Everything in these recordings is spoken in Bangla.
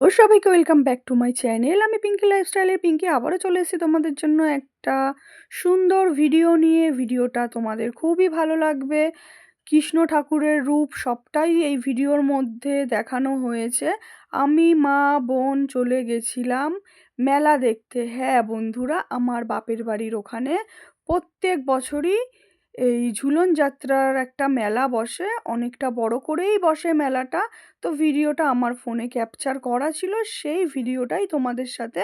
ও সবাইকে welcome back to my channel. আমি পিঙ্কি লাইফস্টাইলের পিঙ্কি। আবারও চলে এসেছি তোমাদের জন্য একটা সুন্দর ভিডিও নিয়ে। ভিডিওটা তোমাদের খুবই ভালো লাগবে। কৃষ্ণ ঠাকুরের রূপ সবটাই এই ভিডিওর মধ্যে দেখানো হয়েছে। আমি, মা, বোন চলে গেছিলাম মেলা দেখতে। হ্যাঁ বন্ধুরা, আমার বাপের বাড়ির ওখানে। প্রত্যেক বছরই এই ঝুলন যাত্রার একটা মেলা বসে, অনেকটা বড় করেই বসে মেলাটা। তো ভিডিওটা আমার ফোনে ক্যাপচার করা ছিল, সেই ভিডিওটাই তোমাদের সাথে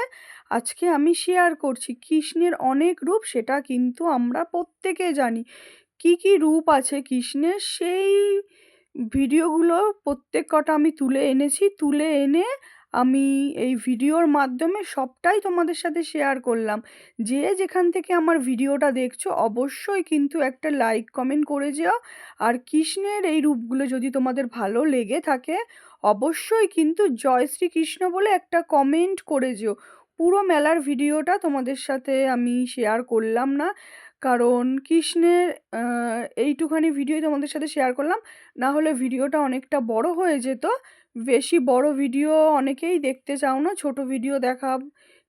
আজকে আমি শেয়ার করছি। কৃষ্ণের অনেক রূপ সেটা কিন্তু আমরা প্রত্যেকে জানি। কি কি রূপ আছে কৃষ্ণের? সেই ভিডিওগুলো প্রত্যেক কটা আমি তুলে এনেছি। তুলে এনে আমি এই ভিডিওর মাধ্যমে সবটাই তোমাদের সাথে শেয়ার করলাম। যে যেখান থেকে আমার ভিডিওটা দেখছ, অবশ্যই কিন্তু একটা লাইক, কমেন্ট করে যেও। আর কৃষ্ণের এই রূপগুলো যদি তোমাদের ভালো লেগে থাকে, অবশ্যই কিন্তু জয় শ্রীকৃষ্ণ বলে একটা কমেন্ট করে যেও। পুরো মেলার ভিডিওটা তোমাদের সাথে আমি শেয়ার করলাম না। কারণ কৃষ্ণের এইটুখানি ভিডিও তোমাদের সাথে শেয়ার করলাম। না হলে ভিডিওটা অনেকটা বড় হয়ে যেত। বেশি বড় ভিডিও অনেকেই দেখতে চাও না, ছোট ভিডিও দেখা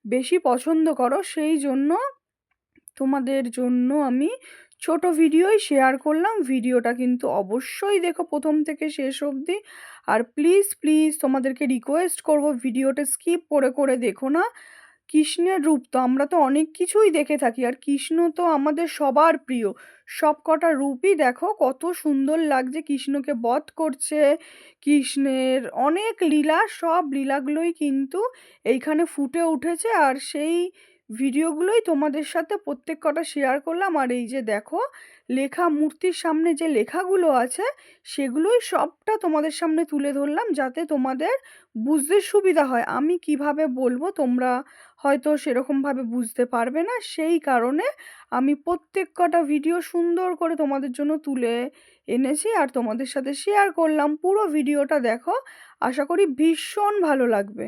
বেশি পছন্দ করো, সেই জন্য তোমাদের জন্য আমি ছোট ভিডিওই শেয়ার করলাম। ভিডিওটা কিন্তু অবশ্যই দেখো প্রথম থেকে শেষ অবধি। আর প্লিজ প্লিজ তোমাদেরকে রিকোয়েস্ট করব ভিডিওটা স্কিপ করে করে দেখো না। কৃষ্ণের রূপ তো আমরা তো অনেক কিছুই দেখে থাকি। আর কৃষ্ণ তো আমাদের সবার প্রিয়। সব কটা রূপই দেখো কত সুন্দর লাগছে, কৃষ্ণকে বধ করছে, কৃষ্ণের অনেক লীলা, সব লীলাগুলোই কিন্তু এইখানে ফুটে উঠেছে। আর সেই ভিডিওগুলোই তোমাদের সাথে প্রত্যেক কটা শেয়ার করলাম। আর এই যে দেখো, লেখা, মূর্তির সামনে যে লেখাগুলো আছে, সেগুলোই সবটা তোমাদের সামনে তুলে ধরলাম যাতে তোমাদের বুঝতে সুবিধা হয়। আমি কীভাবে বলব তোমরা হয়তো সেরকমভাবে বুঝতে পারবে না। সেই কারণে আমি প্রত্যেক কটা ভিডিও সুন্দর করে তোমাদের জন্য তুলে এনেছি আর তোমাদের সাথে শেয়ার করলাম। পুরো ভিডিওটা দেখো, আশা করি ভীষণ ভালো লাগবে।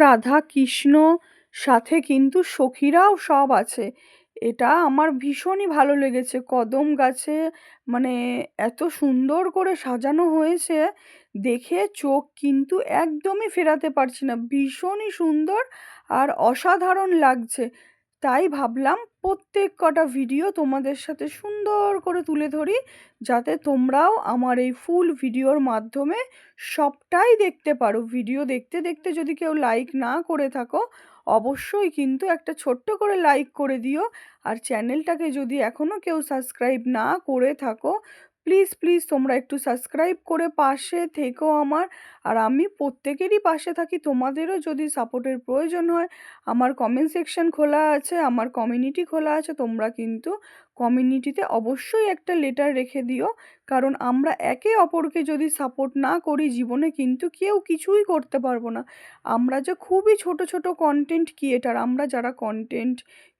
রাধা কৃষ্ণ সাথে কিন্তু সখীরাও সব আছে। এটা আমার ভীষণই ভালো লেগেছে। কদম গাছে মানে এত সুন্দর করে সাজানো হয়েছে, দেখে চোখ কিন্তু একদমই ফেরাতে পারছি না। ভীষণই সুন্দর আর অসাধারণ লাগছে। তাই ভাবলাম প্রত্যেক কটা ভিডিও তোমাদের সাথে সুন্দর করে তুলে ধরি, যাতে তোমরাও আমার এই ফুল ভিডিওর মাধ্যমে সবটাই দেখতে পারো। ভিডিও দেখতে দেখতে যদি কেউ লাইক না করে থাকো, অবশ্যই কিন্তু একটা ছোট্ট করে লাইক করে দিও। আর চ্যানেলটাকে যদি এখনও কেউ সাবস্ক্রাইব না করে থাকো প্লিজ প্লিজ তোমরা একটু সাবস্ক্রাইব করে পাশে থেকো আমার। আর আমি প্রত্যেকেরই পাশে থাকি, তোমাদেরও যদি সাপোর্টের প্রয়োজন হয়। আমার কমেন্ট সেকশন খোলা আছে, আমার কমিউনিটি খোলা আছে, তোমরা কিন্তু কমিউনিটিতে অবশ্যই একটা লেটার রেখে দিও। কারণ আমরা একে অপরকে যদি সাপোর্ট না করি, জীবনে কিন্তু কেউ কিছুই করতে পারব না। আমরা যে খুবই ছোট ছোট কন্টেন্ট ক্রিয়েটার আমরা যারা কন্টেন্ট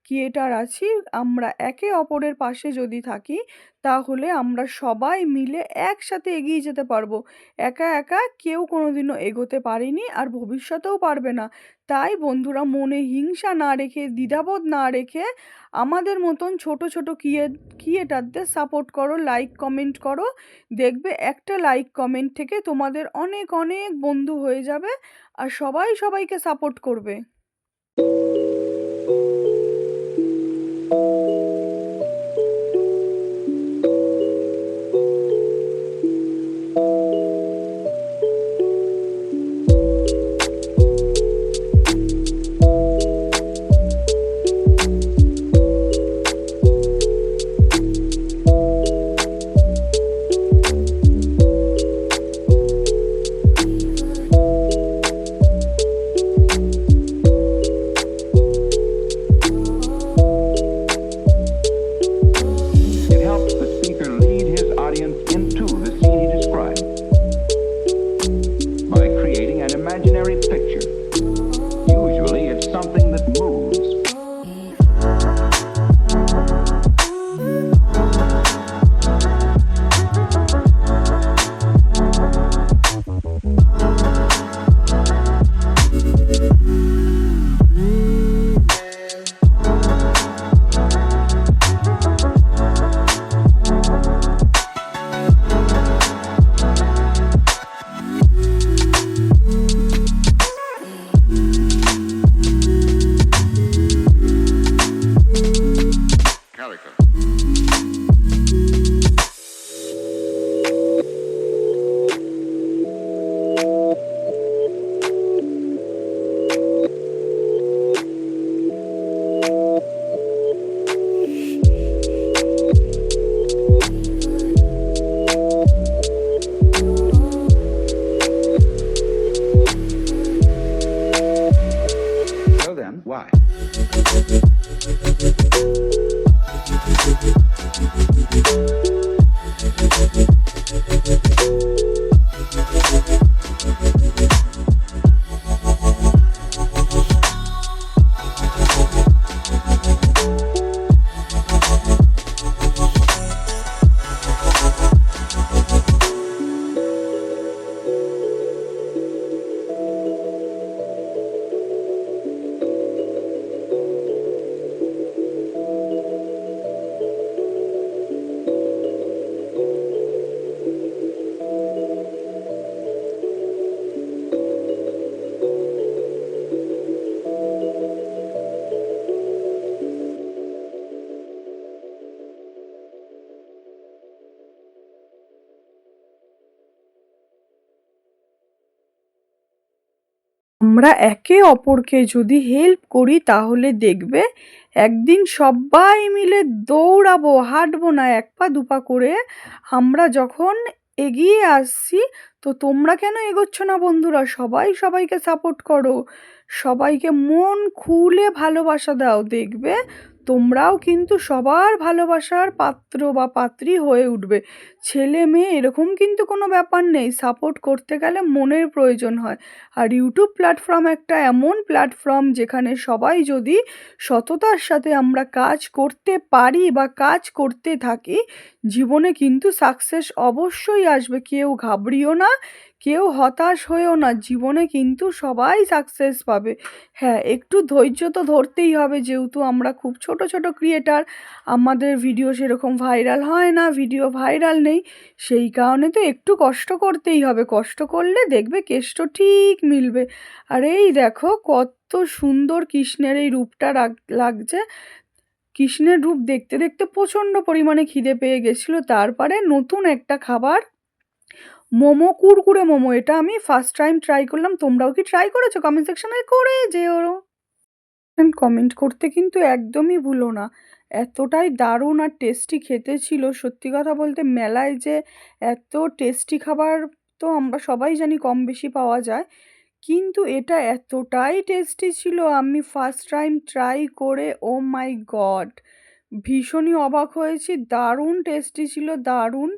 ক্রিয়েটার আছি, আমরা একে অপরের পাশে যদি থাকি, তাহলে আমরা সবাই মিলে একসাথে এগিয়ে যেতে পারব। একা একা কেউ কোনোদিনও এগোতে পারেনি আর ভবিষ্যতেও পারবে না। তাই বন্ধুরা, মনে হিংসা না রেখে, দ্বিধাবোধ না রেখে আমাদের মতন ছোট ছোট ক্রিয়ে, ক্রিয়েটারদের সাপোর্ট করো, লাইক কমেন্ট করো। দেখবে একটা লাইক কমেন্ট থেকে তোমাদের অনেক অনেক বন্ধু হয়ে যাবে আর সবাই সবাইকে সাপোর্ট করবে। আমরা একে অপরকে যদি হেল্প করি, তাহলে দেখবে একদিন সবাই মিলে দৌড়াবো, হাঁটবো না, এক পা দুপা করে। আমরা যখন এগিয়ে আসছি, তো তোমরা কেন এগোচ্ছ না বন্ধুরা? সবাই সবাইকে সাপোর্ট করো। সবাইকে মন খুলে ভালোবাসা দাও, দেখবে তোমরাও কিন্তু সবার ভালোবাসার পাত্র বা পাত্রী হয়ে উঠবে। ছেলে মেয়ে এরকম কিন্তু কোনো ব্যাপার নেই। সাপোর্ট করতে গেলে মনের প্রয়োজন হয়। আর ইউটিউব প্ল্যাটফর্ম একটা এমন প্ল্যাটফর্ম যেখানে সবাই যদি সততার সাথে আমরা কাজ করতে পারি বা কাজ করতে থাকি জীবনে কিন্তু সাকসেস অবশ্যই আসবে। কেউ ঘাবড়িও না, কেউ হতাশ হয়েও না, জীবনে কিন্তু সবাই সাকসেস পাবে। হ্যাঁ একটু ধৈর্য তো ধরতেই হবে, যেহেতু আমরা খুব ছোট ছোট ক্রিয়েটার আমাদের ভিডিও সেরকম ভাইরাল হয় না ভিডিও ভাইরাল নেই, সেই কারণে তো একটু কষ্ট করতেই হবে। কষ্ট করলে দেখবে কেষ্ট ঠিক মিলবে। আর এই দেখো, কত সুন্দর কৃষ্ণের এই রূপটা লাগছে। কৃষ্ণের রূপ দেখতে দেখতে প্রচণ্ড পরিমাণে খিদে পেয়ে গেছিল। তারপরে নতুন একটা খাবার, মোমো, কুরকুরে মোমো, এটা আমি ফার্স্ট টাইম ট্রাই করলাম। তোমরাও কি ট্রাই করেছ? কমেন্ট সেকশনে করে যে যেও কমেন্ট করতে কিন্তু একদমই ভুলো না। এতটাই দারুণ আর টেস্টি খেতে ছিল। সত্যি কথা বলতে মেলায় যে এত টেস্টি খাবার তো আমরা সবাই জানি কম বেশি পাওয়া যায়। কিন্তু এটা এতটাই টেস্টি ছিল, আমি ফার্স্ট টাইম ট্রাই করে ও মাই গড ভীষণই অবাক হয়েছি, দারুণ টেস্টি ছিল, দারুণ।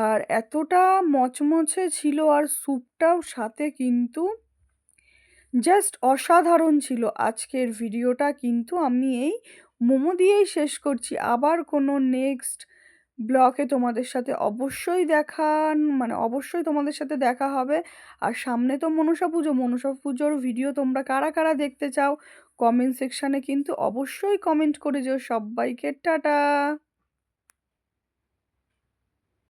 আর এতটা মচমচে ছিল, আর স্যুপটাও সাথে কিন্তু জাস্ট অসাধারণ ছিল। আজকের ভিডিওটা কিন্তু আমি এই মোমো দিয়েই শেষ করছি। আবার কোনো নেক্সট ব্লকে তোমাদের সাথে অবশ্যই দেখান মানে অবশ্যই তোমাদের সাথে দেখা হবে। আর সামনে তো মনসা পুজো, মনসা পুজোর ভিডিও তোমরা কারা কারা দেখতে চাও কমেন্ট সেকশানে কিন্তু অবশ্যই কমেন্ট করে যেও। সবাইকে টাটা!